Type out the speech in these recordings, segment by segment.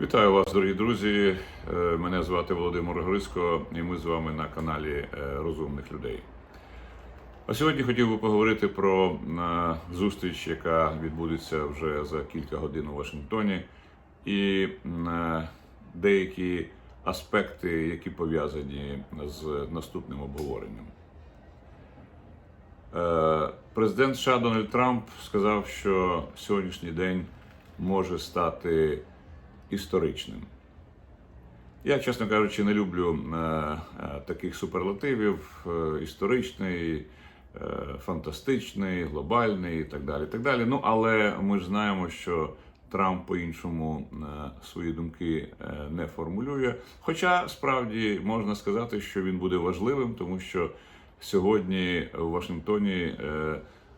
Вітаю вас, дорогі друзі. Е, Мене звати Володимир Грицько, і ми з вами на каналі е, Розумних людей. А сьогодні хотів би поговорити про е, зустріч, яка відбудеться вже за кілька годин у Вашингтоні, і деякі аспекти, які пов'язані з наступним обговоренням. Президент США Дональд Трамп сказав, що сьогоднішній день може стати історичним. Я, чесно кажучи, не люблю е, е, таких суперлативів: е, історичний, фантастичний, глобальний і так далі. так далі. Ну, але ми ж знаємо, що Трамп по-іншому свої думки не формулює. Хоча справді можна сказати, що він буде важливим, тому що сьогодні в Вашингтоні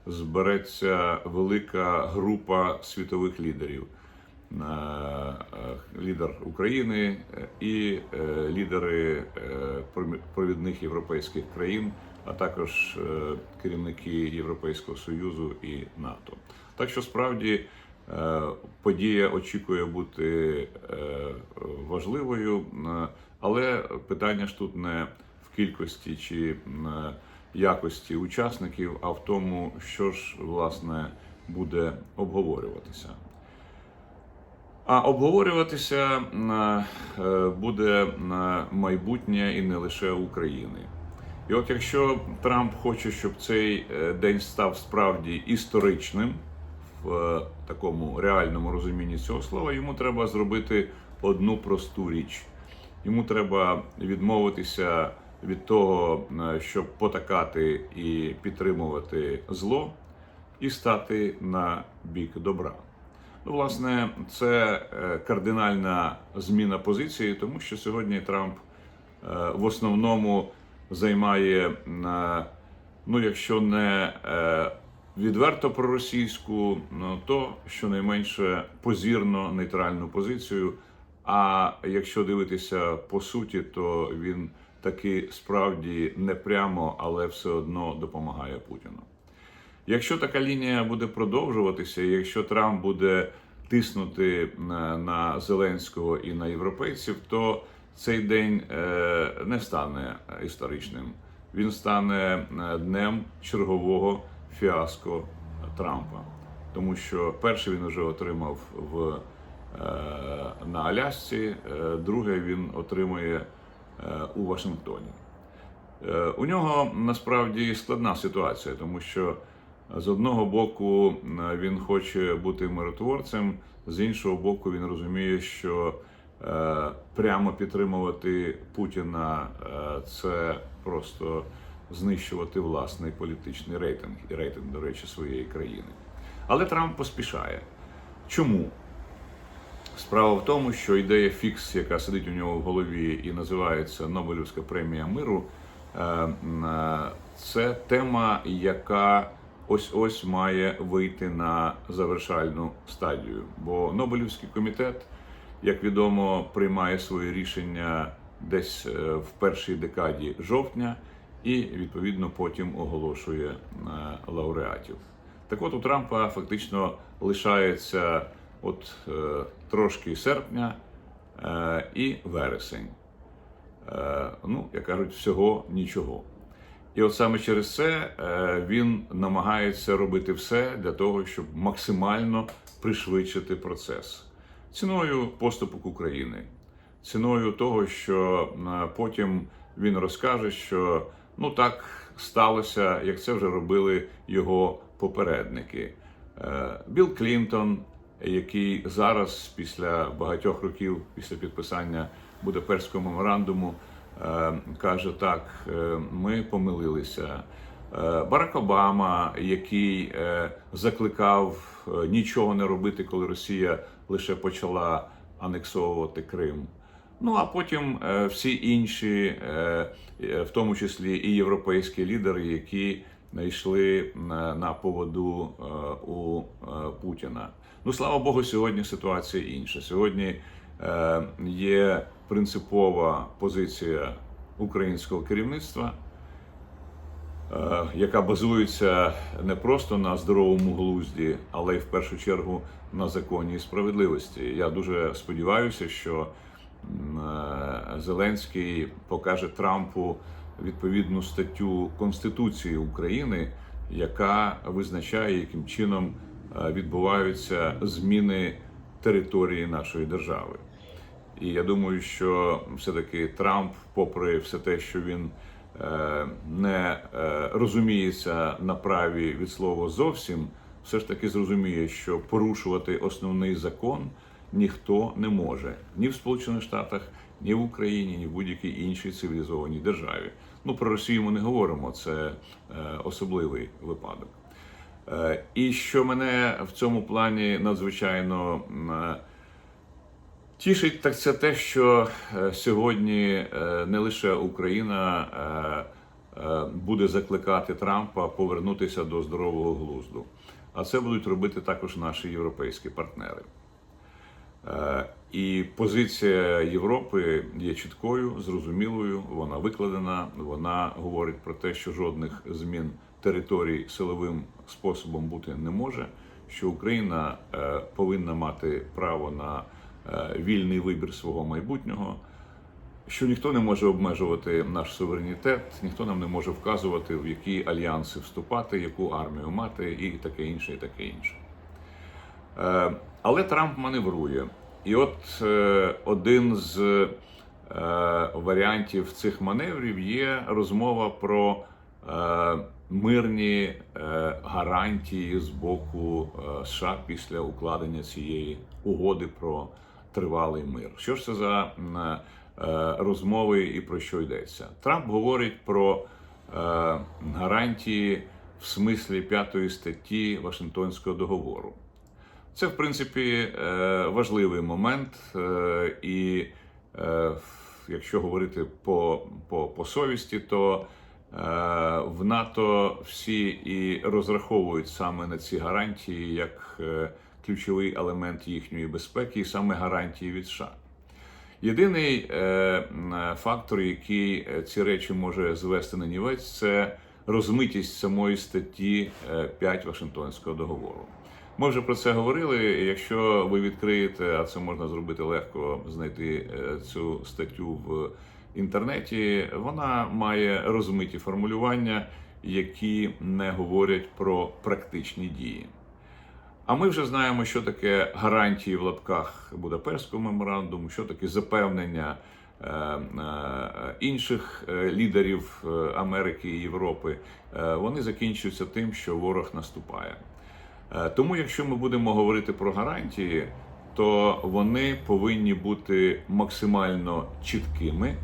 збереться велика група світових лідерів. Е, е, Лідер України е, і лідери провідних європейських країн, а також керівники Європейського союзу і НАТО. Так що справді подія очікує бути важливою, але питання ж тут не в кількості чи якості учасників, а в тому, що ж власне буде обговорюватися. А обговорюватися м, е, буде майбутнє і не лише України. І от якщо Трамп хоче, щоб цей е, день став справді історичним в е, такому реальному розумінні цього слова, йому треба зробити одну просту річ. Йому треба відмовитися від того, е, щоб потакати і підтримувати зло, і стати на бік добра. Ну, власне, це е, кардинальна зміна позиції, тому що сьогодні Трамп е, в основному займає, ну, якщо не е, відверто проросійську, ну, то щонайменше позірно нейтральну позицію. А якщо дивитися по суті, то він таки справді не прямо, але все одно допомагає Путіну. Якщо така лінія буде продовжуватися, якщо Трамп буде тиснути на, на Зеленського і на європейців, то цей день е, не стане історичним. Він стане е, днем чергового фіаско Трампа, тому що перший він вже отримав в, е, на Алясці, е, друге він отримує е, у Вашингтоні. Е, У нього насправді складна ситуація, тому що з одного боку він хоче бути миротворцем, з іншого боку, він розуміє, що е, прямо підтримувати Путіна е, це просто знищувати власний політичний рейтинг і рейтинг, до речі, своєї країни. Але Трамп поспішає. Чому? Справа в тому, що ідея фікс, яка сидить у нього в голові і називається Нобелівська премія миру, е, це тема, яка ось ось має вийти на завершальну стадію. Бо Нобелівський комітет, як відомо, приймає свої рішення десь е, в першій декаді жовтня і відповідно потім оголошує е, лауреатів. Так от у Трампа фактично лишається от е, трошки серпня і вересень. Ну, як кажуть, всього нічого. І от саме через це е, він намагається робити все для того, щоб максимально пришвидшити процес ціною поступок України, ціною того, що е, потім він розкаже, що ну так сталося, як це вже робили його попередники. Е, Білл Клінтон, який зараз, після багатьох років, після підписання Будапештського меморандуму, каже так: е, ми помилилися. Е, Барак Обама, який е, закликав е, нічого не робити, коли Росія лише почала анексовувати Крим. Ну а потім е, всі інші, е, е, в тому числі і європейські лідери, які йшли на, поводу е, у е, Путіна. Ну слава Богу, сьогодні ситуація інша. Сьогодні е, є принципова позиція українського керівництва. е, яка базується не просто на здоровому глузді, але й в першу чергу на законі і справедливості. Я дуже сподіваюся, що е, Зеленський покаже Трампу відповідну статтю Конституції України, яка визначає, яким чином е, відбуваються зміни території нашої держави. І я думаю, що все-таки Трамп, попри все те, що він е, не е, розуміється на праві від слова зовсім, все ж таки зрозуміє, що порушувати основний закон ніхто не може ні в Сполучених Штатах, ні в Україні, ні в будь-якій іншій цивілізованій державі. Ну про Росію ми не говоримо, це е, особливий випадок. І що мене в цьому плані надзвичайно тішить, так це те, що е, сьогодні е, не лише Україна е, буде закликати Трампа повернутися до здорового глузду, а це будуть робити також наші європейські партнери. І позиція Європи є чіткою, зрозумілою. Вона викладена. Вона говорить про те, що жодних змін територій силовим способом бути не може. Що Україна повинна мати право на вільний вибір свого майбутнього. Що ніхто не може обмежувати наш суверенітет, ніхто нам не може вказувати, в які альянси вступати, яку армію мати, і таке інше, і таке інше. Е, Але Трамп маневрує. І от е, один з е, варіантів цих маневрів є розмова про е, мирні е, гарантії з боку е, США після укладення цієї угоди про тривалий мир. Що ж це за е, розмови і про що йдеться? Трамп говорить про е, гарантії в смислі п'ятої статті Вашингтонського договору. Це, в принципі, е, важливий момент, і якщо говорити по, по, по совісті, то в НАТО всі і розраховують саме на ці гарантії як ключовий елемент їхньої безпеки, і саме гарантії від США. Єдиний е, фактор, який е, ці речі може звести на нівець, це розмитість самої статті е, 5 Вашингтонського договору. Ми вже про це говорили. Якщо ви відкриєте, а це можна зробити легко знайти е, цю статтю в інтернеті, вона має розмиті формулювання, які не говорять про практичні дії. А ми вже знаємо, що таке гарантії в лапках Будапештського меморандуму, що таке запевнення е, е, інших е, лідерів Америки і Європи. Вони закінчуються тим, що ворог наступає. Тому, якщо ми будемо говорити про гарантії, то вони повинні бути максимально чіткими,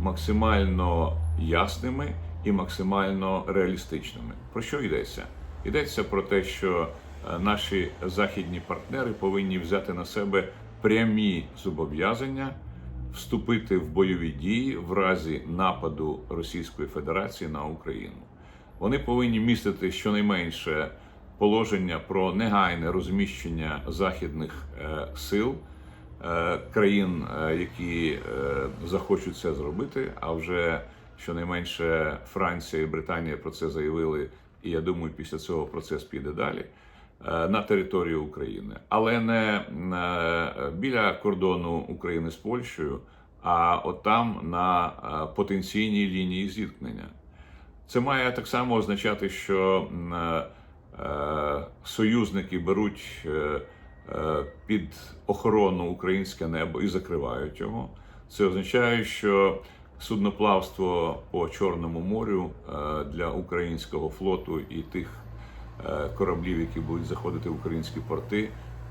максимально ясними і максимально реалістичними. Про що йдеться? Йдеться про те, що наші західні партнери повинні взяти на себе прямі зобов'язання вступити в бойові дії в разі нападу Російської Федерації на Україну. Вони повинні містити щонайменше положення про негайне розміщення західних е, сил е, країн, е, які е, захочуть це зробити. А вже щонайменше Франція і Британія про це заявили. І я думаю, після цього процес піде далі е, на територію України, але не е, біля кордону України з Польщею, а там на е, потенційній лінії зіткнення. Це має так само означати, що е, е, союзники беруть е, е, під охорону українське небо і закривають його. Це означає, що судноплавство по Чорному морю е, для українського флоту і тих е, кораблів, які будуть заходити в українські порти,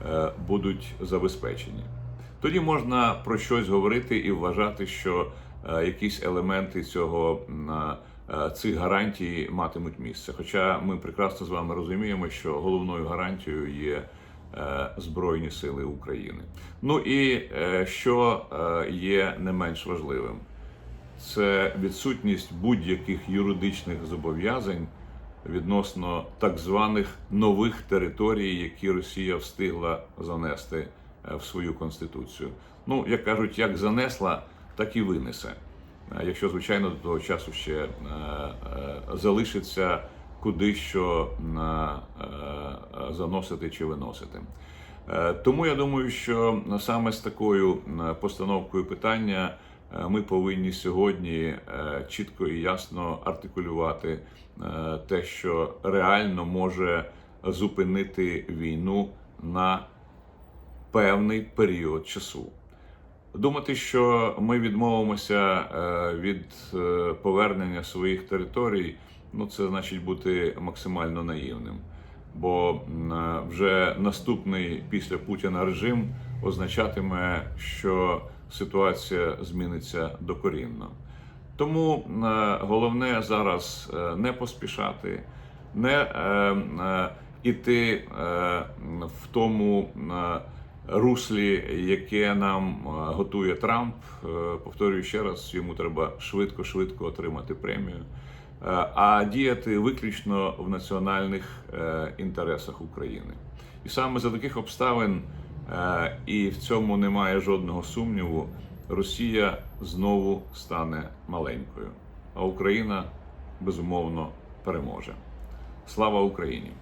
е, будуть забезпечені. Тоді можна про щось говорити і вважати, що е, якісь елементи цього е, цих гарантій матимуть місце. Хоча ми прекрасно з вами розуміємо, що головною гарантією є е, Збройні Сили України. Ну і е, що е, є не менш важливим, це відсутність будь-яких юридичних зобов'язань відносно так званих нових територій, які Росія встигла занести е, в свою конституцію. Ну, як кажуть, як занесла, так і винесе. е, якщо звичайно до того часу ще е, залишиться куди що заносити чи виносити. Тому я думаю, що саме з такою постановкою питання ми повинні сьогодні е, чітко і ясно артикулювати е, те, що реально може зупинити війну на певний період часу. Думати, що ми відмовимося е, від е, повернення своїх територій, ну це значить бути максимально наївним. Бо е, вже наступний після Путіна режим означатиме, що ситуація зміниться докорінно. Тому е, головне зараз е, не поспішати, не е, е, в тому руслі, яке нам готує Трамп. Повторюю ще раз, йому треба швидко-швидко отримати премію, а діяти виключно в національних інтересах України. І саме за таких обставин, і в цьому немає жодного сумніву, Росія знову стане маленькою, а Україна безумовно переможе. Слава Україні!